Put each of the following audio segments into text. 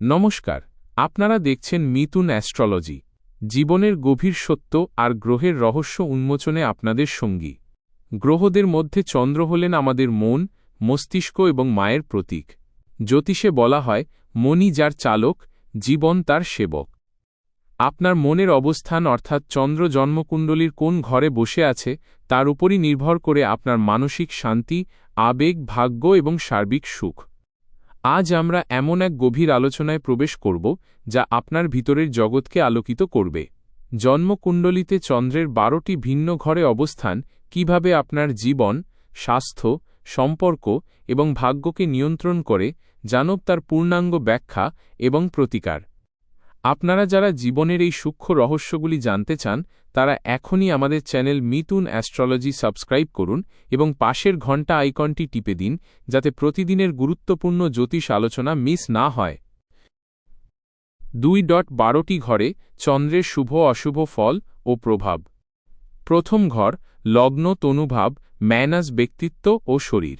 নমস্কার, আপনারা দেখছেন মিতুন অ্যাস্ট্রোলজি। জীবনের গভীর সত্য আর গ্রহের রহস্য উন্মোচনে আপনাদের সঙ্গী। গ্রহদের মধ্যে চন্দ্র হলেন আমাদের মন, মস্তিষ্ক এবং মায়ের প্রতীক। জ্যোতিষে বলা হয় মনি যার চালক, জীবন তার সেবক। আপনার মনের অবস্থান অর্থাৎ চন্দ্র জন্মকুণ্ডলীর কোন ঘরে বসে আছে, তার উপরই নির্ভর করে আপনার মানসিক শান্তি, আবেগ, ভাগ্য এবং সার্বিক সুখ। আজ আমরা এমন এক গভীর আলোচনায় প্রবেশ করব, যা আপনার ভিতরের জগৎকে আলোকিত করবে। জন্মকুণ্ডলিতে চন্দ্রের বারোটি ভিন্ন ঘরে অবস্থান, কীভাবে আপনার জীবন, স্বাস্থ্য, সম্পর্ক এবং ভাগ্যকে নিয়ন্ত্রণ করে, জানব তার পূর্ণাঙ্গ ব্যাখ্যা এবং প্রতিকার। আপনারা যারা জীবনের এই সূক্ষ্ম রহস্যগুলি জানতে চান, তারা এখনই আমাদের চ্যানেল মিতুন অ্যাস্ট্রোলজি সাবস্ক্রাইব করুন এবং পাশের ঘণ্টা আইকনটি টিপে দিন, যাতে প্রতিদিনের গুরুত্বপূর্ণ জ্যোতিষ আলোচনা মিস না হয়। দুই ডট বারোটি ঘরে চন্দ্রের শুভ, অশুভ ফল ও প্রভাব। প্রথম ঘর, লগ্ন, তনুভাব, ম্যানাস, ব্যক্তিত্ব ও শরীর।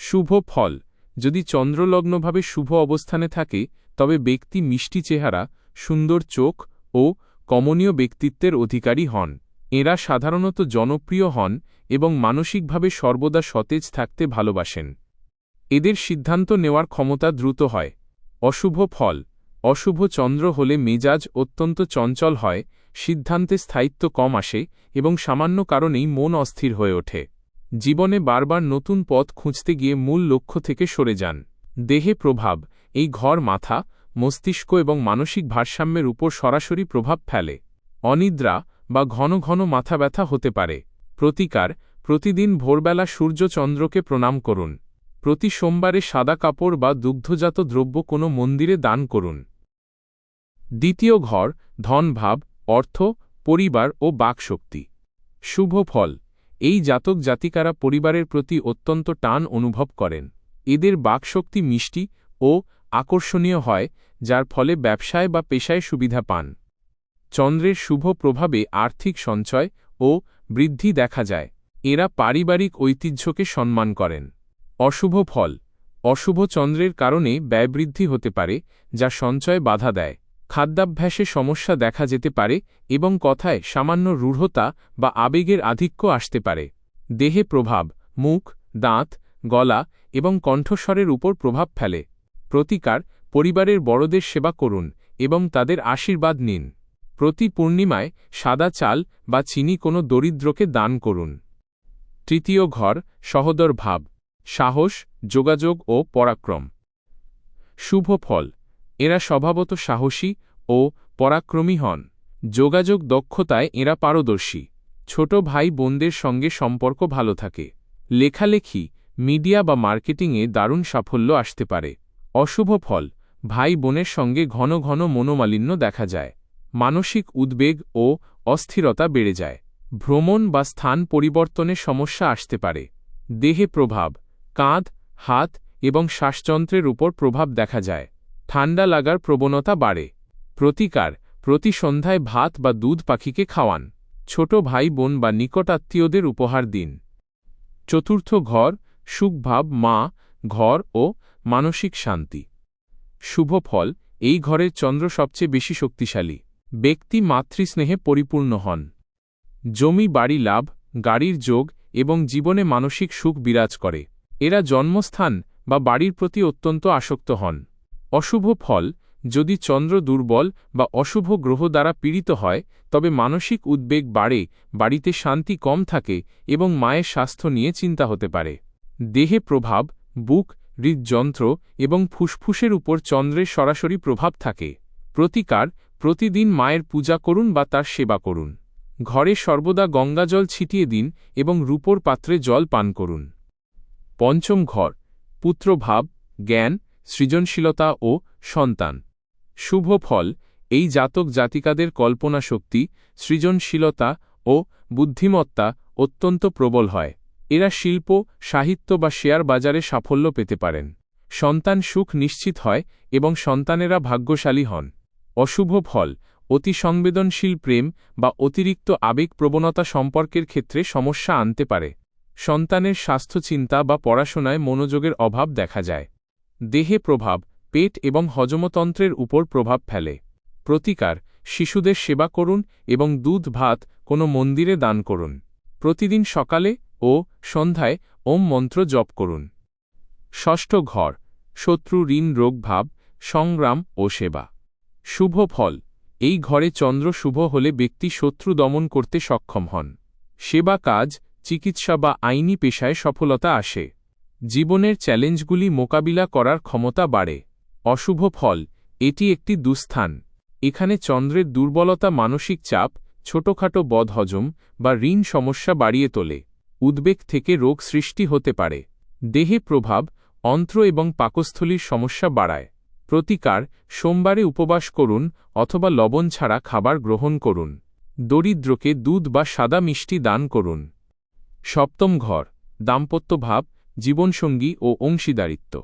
শুভ ফল। যদি চন্দ্রলগ্নভাবে শুভ অবস্থানে থাকে, তবে ব্যক্তি মিষ্টি চেহারা সুন্দর চোখ ও কমনীয় ব্যক্তিত্বের অধিকারী হন। এরা সাধারণত জনপ্রিয় হন এবং মানসিকভাবে সর্বদা সতেজ থাকতে ভালোবাসেন। এদের সিদ্ধান্ত নেওয়ার ক্ষমতা দ্রুত হয়। অশুভ ফল, অশুভ চন্দ্র হলে মেজাজ অত্যন্ত চঞ্চল হয়, সিদ্ধান্তে স্থায়িত্ব কম আসে এবং সামান্য কারণেই মন অস্থির হয়ে ওঠে। জীবনে বারবার নতুন পথ খুঁজতে গিয়ে মূল লক্ষ্য থেকে সরে যান। দেহে প্রভাব, এই ঘর মাথা মস্তিষ্ক এবং মানসিক ভারসাম্যের উপর সরাসরি প্রভাব ফেলে। অনিদ্রা বা ঘন ঘন মাথা ব্যথা হতে পারে। প্রতিকার, প্রতিদিন ভোরবেলা সূর্যচন্দ্রকে প্রণাম করুন। প্রতি সোমবারে সাদা কাপড় বা দুগ্ধজাত দ্রব্য কোনো মন্দিরে দান করুন। দ্বিতীয় ঘর, ধনভাব, অর্থ, পরিবার ও বাকশক্তি। শুভ ফল। এই জাতক জাতিকারা পরিবারের প্রতি অত্যন্ত টান অনুভব করেন। এদের বাকশক্তি মিষ্টি ও আকর্ষণীয় হয়, যার ফলে ব্যবসায় বা পেশায় সুবিধা পান। চন্দ্রের শুভ প্রভাবে আর্থিক সঞ্চয় ও বৃদ্ধি দেখা যায়। এরা পারিবারিক ঐতিহ্যকে সম্মান করেন। অশুভ ফল। অশুভ চন্দ্রের কারণে ব্যয়বৃদ্ধি হতে পারে, যা সঞ্চয় বাধা দেয়। খাদ্যাভ্যাসে সমস্যা দেখা যেতে পারে এবং কথায় সামান্য রূঢ়তা বা আবেগের আধিক্য আসতে পারে। দেহে প্রভাব, মুখ, দাঁত, গলা এবং কণ্ঠস্বরের উপর প্রভাব ফেলে। প্রতিকার, পরিবারের বড়দের সেবা করুন এবং তাদের আশীর্বাদ নিন। প্রতি পূর্ণিমায় সাদা চাল বা চিনি কোনো দরিদ্রকে দান করুন। তৃতীয় ঘর, সহদর ভাব, সাহস, যোগাযোগ ও পরাক্রম। শুভ ফল, এরা স্বভাবত সাহসী ও পরাক্রমী হন। যোগাযোগ দক্ষতায় এরা পারদর্শী। ছোট ভাই বোনদের সঙ্গে সম্পর্ক ভালো থাকে। লেখালেখি, মিডিয়া বা মার্কেটিংয়ে দারুণ সাফল্য আসতে পারে। অশুভ ফল, ভাই বোনের সঙ্গে ঘন ঘন মনোমালিন্য দেখা যায়। মানসিক উদ্বেগ ও অস্থিরতা বেড়ে যায়। ভ্রমণ বা স্থান পরিবর্তনের সমস্যা আসতে পারে। দেহে প্রভাব, কাঁধ, হাত এবং শ্বাসযন্ত্রের উপর প্রভাব দেখা যায়। ঠান্ডা লাগার প্রবণতা বাড়ে। প্রতিকার, প্রতি সন্ধ্যায় ভাত বা দুধ পাখিকে খাওয়ান। ছোট ভাই বোন বা নিকটাত্মীয়দের উপহার দিন। চতুর্থ ঘর সুখভাব মা, ঘর ও মানসিক শান্তি। শুভ ফল, এই ঘরের চন্দ্র সবচেয়ে বেশি শক্তিশালী। ব্যক্তি মাতৃস্নেহে পরিপূর্ণ হন। জমি, বাড়ি লাভ, গাড়ির যোগ এবং জীবনে মানসিক সুখ বিরাজ করে। এরা জন্মস্থান বা বাড়ির প্রতি অত্যন্ত আসক্ত হন। অশুভ ফল, যদি চন্দ্র দুর্বল বা অশুভ গ্রহ দ্বারা পীড়িত হয়, তবে মানসিক উদ্বেগ বাড়ে, বাড়িতে শান্তি কম থাকে এবং মায়ের স্বাস্থ্য নিয়ে চিন্তা হতে পারে। দেহে প্রভাব, বুক হৃদযন্ত্র এবং ফুসফুসের উপর চন্দ্রের সরাসরি প্রভাব থাকে। প্রতিকার, প্রতিদিন মায়ের পূজা করুন বা তার সেবা করুন। ঘরে সর্বদা গঙ্গাজল ছিটিয়ে দিন এবং রূপোর পাত্রে জল পান করুন। পঞ্চম ঘর, পুত্রভাব, জ্ঞান, সৃজনশীলতা ও সন্তান। শুভ ফল, এই জাতক জাতিকাদের কল্পনা শক্তি সৃজনশীলতা ও বুদ্ধিমত্তা অত্যন্ত প্রবল হয়। এরা শিল্প, সাহিত্য বা শেয়ার বাজারে সাফল্য পেতে পারেন। সন্তান সুখ নিশ্চিত হয় এবং সন্তানেরা ভাগ্যশালী হন। অশুভ ফল, অতি সংবেদনশীল প্রেম বা অতিরিক্ত আবেগ প্রবণতা সম্পর্কের ক্ষেত্রে সমস্যা আনতে পারে। সন্তানের স্বাস্থ্য চিন্তা বা পড়াশোনায় মনোযোগের অভাব দেখা যায়। দেহে প্রভাব, পেট এবং হজমতন্ত্রের উপর প্রভাব ফেলে। প্রতিকার, শিশুদের সেবা করুন এবং দুধ, ভাত কোনো মন্দিরে দান করুন। প্রতিদিন সকালে ও সন্ধ্যায় ওম মন্ত্র জপ করুন। ষষ্ঠ ঘর, শত্রু, ঋণ রোগভাব সংগ্রাম ও সেবা। শুভ ফল, এই ঘরে চন্দ্র শুভ হলে ব্যক্তি শত্রু দমন করতে সক্ষম হন। সেবা কাজ, চিকিৎসা বা আইনি পেশায় সফলতা আসে। জীবনের চ্যালেঞ্জগুলি মোকাবিলা করার ক্ষমতা বাড়ে। অশুভ ফল, এটি একটি দুস্থান। এখানে চন্দ্রের দুর্বলতা মানসিক চাপ, ছোটখাটো বদহজম বা ঋণ সমস্যা বাড়িয়ে তোলে। উদ্বেগ থেকে রোগ সৃষ্টি হতে পারে। দেহে প্রভাব, অন্ত্র এবং পাকস্থলীর সমস্যা বাড়ায়। প্রতিকার, সোমবারে উপবাস করুন অথবা লবণ ছাড়া খাবার গ্রহণ করুন। দরিদ্রকে দুধ বা সাদা মিষ্টি দান করুন। সপ্তম ঘর, দাম্পত্য ভাব, জীবনসঙ্গী ও অংশীদারিত্ব।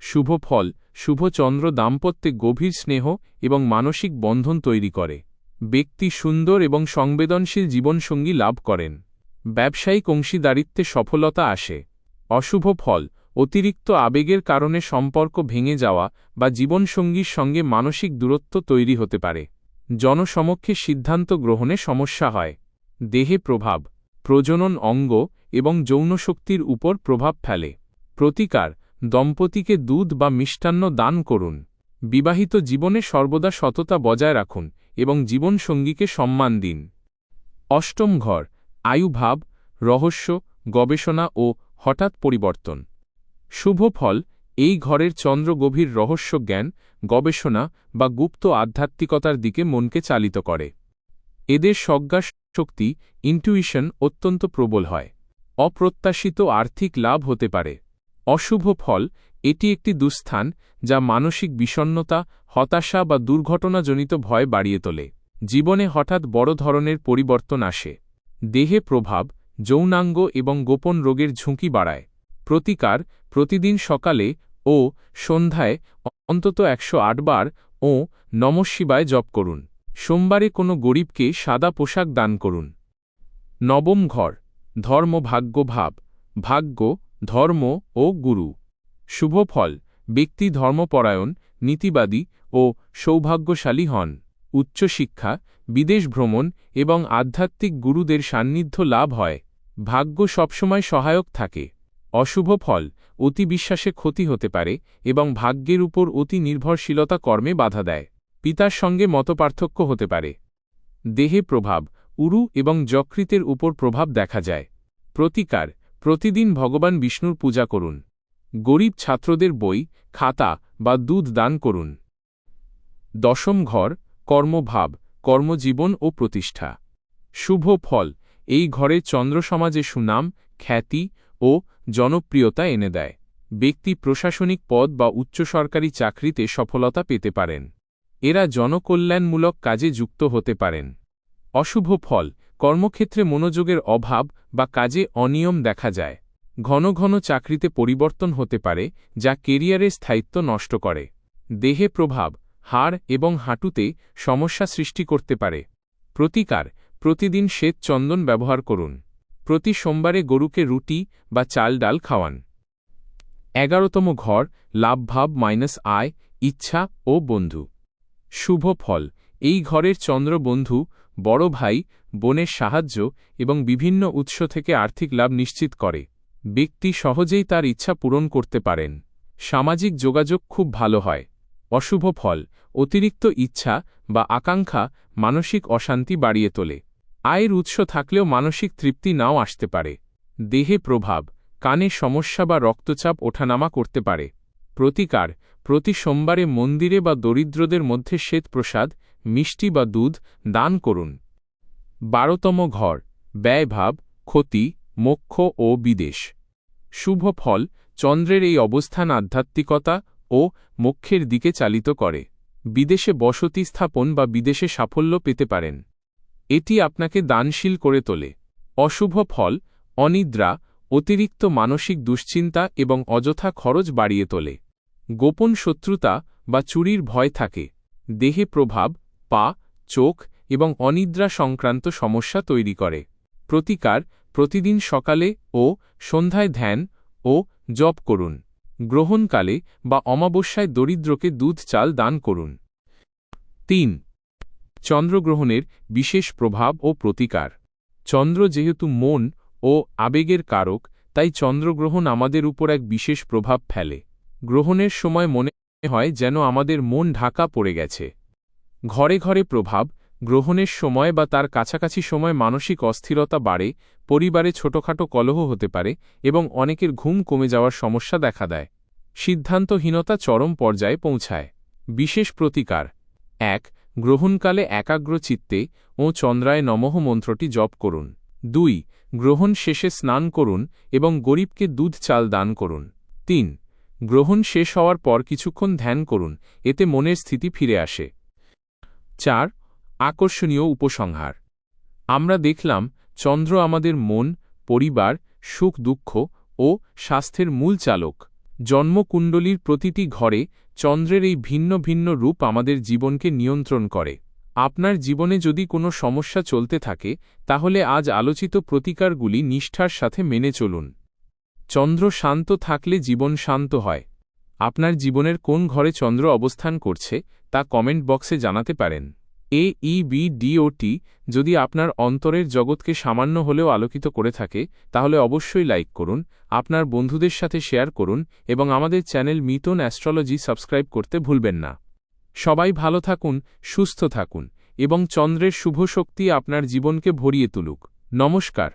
শুভ ফল শুভচন্দ্র দাম্পত্যে গভীর স্নেহ এবং মানসিক বন্ধন তৈরি করে। ব্যক্তি সুন্দর এবং সংবেদনশীল জীবনসঙ্গী লাভ করেন। ব্যবসায়িক অংশীদারিত্বে সফলতা আসে। অশুভ ফল, অতিরিক্ত আবেগের কারণে সম্পর্ক ভেঙে যাওয়া বা জীবনসঙ্গীর সঙ্গে মানসিক দূরত্ব তৈরি হতে পারে। জনসমক্ষে সিদ্ধান্ত গ্রহণে সমস্যা হয়। দেহে প্রভাব, প্রজনন অঙ্গ এবং যৌনশক্তির উপর প্রভাব ফেলে। প্রতিকার, দম্পতিকে দুধ বা মিষ্টান্ন দান করুন। বিবাহিত জীবনে সর্বদা সততা বজায় রাখুন এবং জীবনসঙ্গীকে সম্মান দিন। অষ্টম ঘর আয়ুভাব রহস্য, গবেষণা ও হঠাৎ পরিবর্তন। শুভ ফল, এই ঘরের চন্দ্র গভীর রহস্য জ্ঞান, গবেষণা বা গুপ্ত আধ্যাত্মিকতার দিকে মনকে চালিত করে। এদের সজ্ঞা শক্তি ইন্টুইশন অত্যন্ত প্রবল হয়। অপ্রত্যাশিত আর্থিক লাভ হতে পারে। অশুভ ফল, এটি একটি দুস্থান যা মানসিক বিষণ্নতা হতাশা বা দুর্ঘটনাজনিত ভয় বাড়িয়ে তোলে। জীবনে হঠাৎ বড় ধরনের পরিবর্তন আসে। দেহে প্রভাব, যৌনাঙ্গ এবং গোপন রোগের ঝুঁকি বাড়ায়। প্রতিকার, প্রতিদিন সকালে ও সন্ধ্যায় অন্তত একশো বার ও নমশিবায় জপ করুন। সোমবারে কোনো গরিবকে সাদা পোশাক দান করুন। নবম ঘর, ধর্ম ভাগ্য ভাব, ভাগ্য, ধর্ম ও গুরু। শুভ ফল, ব্যক্তি ধর্মপরায়ণ, নীতিবাদী ও সৌভাগ্যশালী হন। উচ্চশিক্ষা বিদেশ ভ্রমণ এবং আধ্যাত্মিক গুরুদের সান্নিধ্য লাভ হয়। ভাগ্য সবসময় সহায়ক থাকে। অশুভ ফল অতি বিশ্বাসে ক্ষতি হতে পারে এবং ভাগ্যের উপর অতি নির্ভরশীলতা কর্মে বাধা দেয়। পিতার সঙ্গে মতপার্থক্য হতে পারে। দেহে প্রভাব, উরু এবং যকৃতের উপর প্রভাব দেখা যায়। প্রতিকার, প্রতিদিন ভগবান বিষ্ণুর পূজা করুন। গরিব ছাত্রদের বই, খাতা বা দুধ দান করুন। দশম ঘর, কর্মভাব কর্মজীবন ও প্রতিষ্ঠা। শুভ ফল, এই ঘরে চন্দ্রসমাজে সুনাম, খ্যাতি ও জনপ্রিয়তা এনে দেয়। ব্যক্তি প্রশাসনিক পদ বা উচ্চ সরকারি চাকরিতে সফলতা পেতে পারেন। এরা জনকল্যাণমূলক কাজে যুক্ত হতে পারেন। অশুভ ফল, কর্মক্ষেত্রে মনোযোগের অভাব বা কাজে অনিয়ম দেখা যায়। ঘন ঘন চাকরিতে পরিবর্তন হতে পারে, যা কেরিয়ারের স্থায়িত্ব নষ্ট করে। দেহে প্রভাব হাড় এবং হাঁটুতে সমস্যা সৃষ্টি করতে পারে। প্রতিকার, প্রতিদিন শ্বেত চন্দন ব্যবহার করুন। প্রতি সোমবারে গরুকে রুটি বা চাল ডাল খাওয়ান। এগারোতম ঘর লাভভাব মাইনাস আয়, ইচ্ছা ও বন্ধু। শুভ ফল, এই ঘরের চন্দ্র বন্ধু, বড় ভাই, বোনের সাহায্য এবং বিভিন্ন উৎস থেকে আর্থিক লাভ নিশ্চিত করে। ব্যক্তি সহজেই তার ইচ্ছা পূরণ করতে পারেন। সামাজিক যোগাযোগ খুব ভালো হয়। অশুভ ফল, অতিরিক্ত ইচ্ছা বা আকাঙ্ক্ষা মানসিক অশান্তি বাড়িয়ে তোলে। আয়ের উৎস থাকলেও মানসিক তৃপ্তি নাও আসতে পারে। দেহে প্রভাব, কানে সমস্যা বা রক্তচাপ ওঠানামা করতে পারে। প্রতিকার, প্রতি সোমবারে মন্দিরে বা দরিদ্রদের মধ্যে শ্বেতপ্রসাদ মিষ্টি বা দুধ দান করুন। বারোতম ঘর ব্যয়ভাব ক্ষতি, মোক্ষ ও বিদেশ। শুভ ফল, চন্দ্রের এই অবস্থান আধ্যাত্মিকতা ও মোক্ষের দিকে চালিত করে। বিদেশে বসতি স্থাপন বা বিদেশে সাফল্য পেতে পারেন। এটি আপনাকে দানশীল করে তোলে। অশুভ ফল, অনিদ্রা, অতিরিক্ত মানসিক দুশ্চিন্তা এবং অযথা খরচ বাড়িয়ে তোলে। গোপন শত্রুতা বা চুরির ভয় থাকে। দেহে প্রভাব, পা, চোখ এবং অনিদ্রা সংক্রান্ত সমস্যা তৈরি করে। প্রতিকার, প্রতিদিন সকালে ও সন্ধ্যায় ধ্যান ও জপ করুন। গ্রহণকালে বা অমাবস্যায় দরিদ্রকে দুধ চাল দান করুন। তিন, চন্দ্রগ্রহণের বিশেষ প্রভাব ও প্রতিকার। চন্দ্র যেহেতু মন ও আবেগের কারক, তাই চন্দ্রগ্রহণ আমাদের উপর এক বিশেষ প্রভাব ফেলে। গ্রহণের সময় মনে হয় যেন আমাদের মন ঢাকা পড়ে গেছে। ঘরে ঘরে প্রভাব গ্রহণের সময় বা তার কাছাকাছি সময় মানসিক অস্থিরতা বাড়ে, পরিবারে ছোটখাটো কলহ হতে পারে এবং অনেকের ঘুম কমে যাওয়ার সমস্যা দেখা দেয়। সিদ্ধান্তহীনতা চরম পর্যায়ে পৌঁছায়। বিশেষ প্রতিকার। এক, গ্রহণকালে একাগ্র চিত্তে ও চন্দ্রায় নমঃ মন্ত্রটি জপ করুন। দুই, গ্রহণ শেষে স্নান করুন এবং গরিবকে দুধ চাল দান করুন। তিন, গ্রহণ শেষ হওয়ার পর কিছুক্ষণ ধ্যান করুন, এতে মনের স্থিতি ফিরে আসে। চার আকর্ষণীয় উপসংহার। আমরা দেখলাম, চন্দ্র আমাদের মন, পরিবার, সুখ, দুঃখ ও স্বাস্থ্যের মূল চালক। জন্মকুণ্ডলীর প্রতিটি ঘরে চন্দ্রের এই ভিন্ন ভিন্ন রূপ আমাদের জীবনকে নিয়ন্ত্রণ করে। আপনার জীবনে যদি কোনো সমস্যা চলতে থাকে, তাহলে আজ আলোচিত প্রতিকারগুলি নিষ্ঠার সাথে মেনে চলুন। চন্দ্র শান্ত থাকলে জীবন শান্ত হয়। আপনার জীবনের কোন ঘরে চন্দ্র অবস্থান করছে, তা কমেন্ট বক্সে জানাতে পারেন। এ, ই, বি ডিওটি যদি আপনার অন্তরের জগৎকে সামান্য হলেও আলোকিত করে থাকে, তাহলে অবশ্যই লাইক করুন, আপনার বন্ধুদের সাথে শেয়ার করুন এবং আমাদের চ্যানেল মিতন অ্যাস্ট্রোলজি সাবস্ক্রাইব করতে ভুলবেন না। সবাই ভালো থাকুন, সুস্থ থাকুন এবং চন্দ্রের শুভ শক্তি আপনার জীবনকে ভরিয়ে তুলুক। নমস্কার।